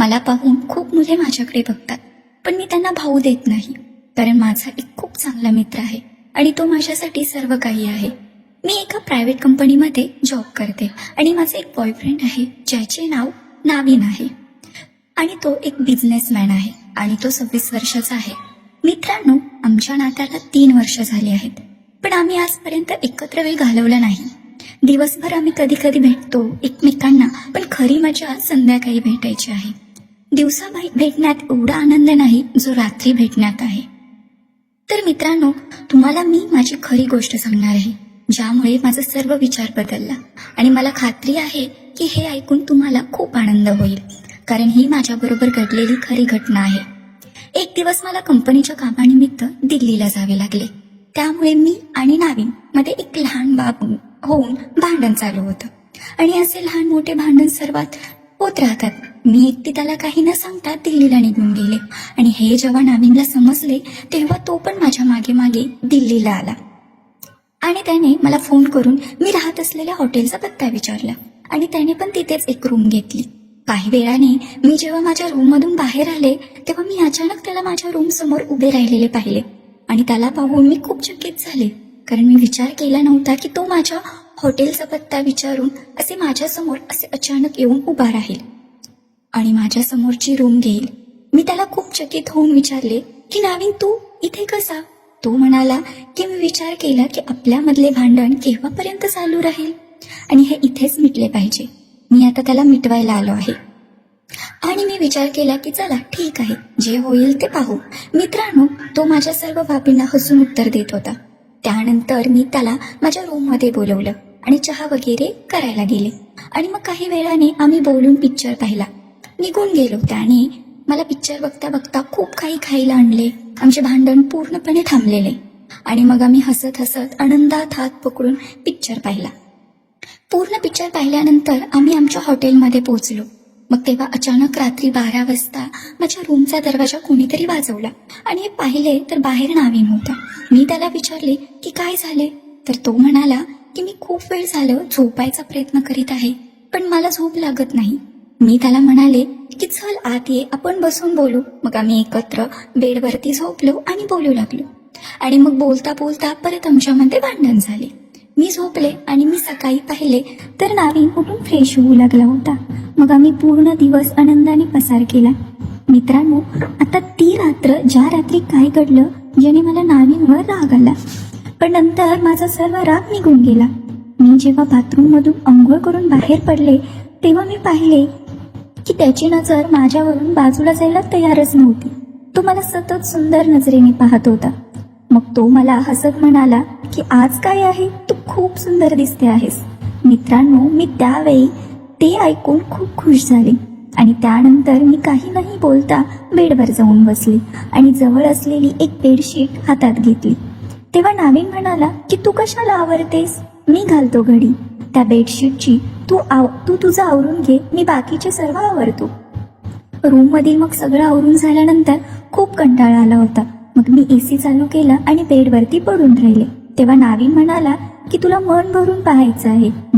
मला पाहून खूप मुले माझ्याकडे बघतात. पण मी त्यांना भाऊ देत नाही. कारण माझा एक खूप चांगला मित्र आहे आणि तो माझ्यासाठी सर्व काही आहे. मी एका प्रायव्हेट कंपनीमध्ये जॉब करते आणि माझा एक बॉयफ्रेंड आहे ज्याचे नाव नावीन आहे. आणि तो एक बिझनेसमॅन आहे आणि तो सव्वीस वर्षाचा आहे. मित्रांनो आमच्या नात्याला तीन वर्ष झाली आहेत. पण आम्ही आजपर्यंत एकत्र वेळ घालवला नाही. दिवसभर आम्ही कधी कधी भेटतो एकमेकांना पण खरी मजा संध्याकाळी भेटायची आहे. दिवसा भेटण्यात एवढा आनंद नाही जो रात्री भेटण्यात आहे. तर मित्रांनो तुम्हाला मी माझी खरी गोष्ट सांगणार आहे ज्यामुळे माझा सर्व विचार बदलला. आणि मला खात्री आहे की हे ऐकून तुम्हाला खूप आनंद होईल कारण ही माझ्याबरोबर घडलेली खरी घटना आहे. एक दिवस मला कंपनीच्या कामानिमित्त दिल्लीला जावे लागले. त्यामुळे मी आणि नावीन मध्ये एक लहान बाब होऊन भांडण चालू होतं. आणि असे लहान मोठे भांडण सर्वात होत राहतात. मी एकटी त्याला काही न सांगता दिल्लीला निघून गेले. आणि हे जेव्हा नाविनला समजले तेव्हा तो पण माझ्या मागे मागे दिल्लीला आला. आणि त्याने मला फोन करून मी राहत असलेल्या हॉटेलचा पत्ता विचारला. आणि त्याने पण तिथेच एक रूम घेतली. काही वेळाने मी जेव्हा माझ्या रूममधून बाहेर आले तेव्हा मी अचानक त्याला माझ्या रूम समोर उभे राहिलेले पाहिले. आणि त्याला पाहून मी खूप चकित झाले. कारण मी विचार केला नव्हता की तो माझ्या हॉटेलचा पत्ता विचारून असे माझ्यासमोर असे अचानक येऊन उभा राहील. आणि माझ्या समोरची रूम घेईल. मी त्याला खूप चकित होऊन विचारले की नाविन तू इथे कसा? तो म्हणाला की मी विचार केला की आपल्यामधले भांडण केव्हापर्यंत चालू राहील? आणि हे इथेच मिटले पाहिजे. मी आता त्याला मिटवायला आलो आहे. आणि मी विचार केला की चला ठीक आहे जे होईल ते पाहू. मित्रांनो तो माझ्या सर्व बाबींना हसून उत्तर देत होता. त्यानंतर मी त्याला माझ्या रूममध्ये बोलवलं आणि चहा वगैरे करायला गेले. आणि मग काही वेळाने आम्ही बोलून पिक्चर पाहिला. निघून गेलो. त्याने मला पिक्चर बघता बघता खूप काही खायला आणले. आमचे भांडण पूर्णपणे थांबलेले. आणि मग आम्ही हसत हसत आनंदात हात पकडून पिक्चर पाहिला. पूर्ण पिक्चर पाहिल्यानंतर आम्ही आमच्या हॉटेलमध्ये पोहोचलो. मग तेव्हा अचानक रात्री बारा वाजता माझ्या रूमचा दरवाजा कोणीतरी वाजवला. आणि पाहिले तर बाहेर नावीन होता. मी त्याला विचारले की काय झाले? तर तो म्हणाला की मी खूप वेळ झालं झोपायचा प्रयत्न करीत आहे पण मला झोप लागत नाही. मी त्याला म्हणाले की चल आत ये आपण बसून बोलू? मग आम्ही एकत्र बेडवरती झोपलो आणि बोलू लागलो. आणि मग बोलता बोलता परत आमच्यामध्ये भांडण झाले. मी झोपले आणि मी सकाळी पाहिले तर नावीन उठून फ्रेश होऊ लागला होता. मग आम्ही पूर्ण दिवस आनंदाने पसार केला. मित्रांनो आता ती रात्र ज्या रात्री काय घडलं ज्याने मला नावीनवर राग आला. पण नंतर माझा सर्व राग निघून गेला. मी जेव्हा बाथरूममधून अंघोळ करून बाहेर पडले तेव्हा मी पाहिले की त्याची नजर माझ्यावरून बाजूला जायला तयारच नव्हती. तो मला सतत सुंदर नजरेने पाहत होता. मग तो मला हसत म्हणाला की आज काय आहे? तू खूप सुंदर दिसते आहेस. मित्रांनो मी त्यावेळी ते ऐकून खूप खुश झाले आणि त्यानंतर मी काही नाही बोलता बेडवर जाऊन बसले आणि जवळ असलेली एक बेडशीट हातात घेतली. तेव्हा नावीन म्हणाला की तू कशाला आवडतेस मी घालतो घडी. त्या बेडशीटची तू आव तू तुझं आवरून घे मी बाकीचे सर्व आवरतो. रूममध्ये मग सगळं आवरून झाल्यानंतर खूप कंटाळा आला होता. मग मी एसी चालू केला आणि बेडवरती पडून राहिले. तेव्हा नावी म्हणाला की तुला मन भरून पाहायचं आहे.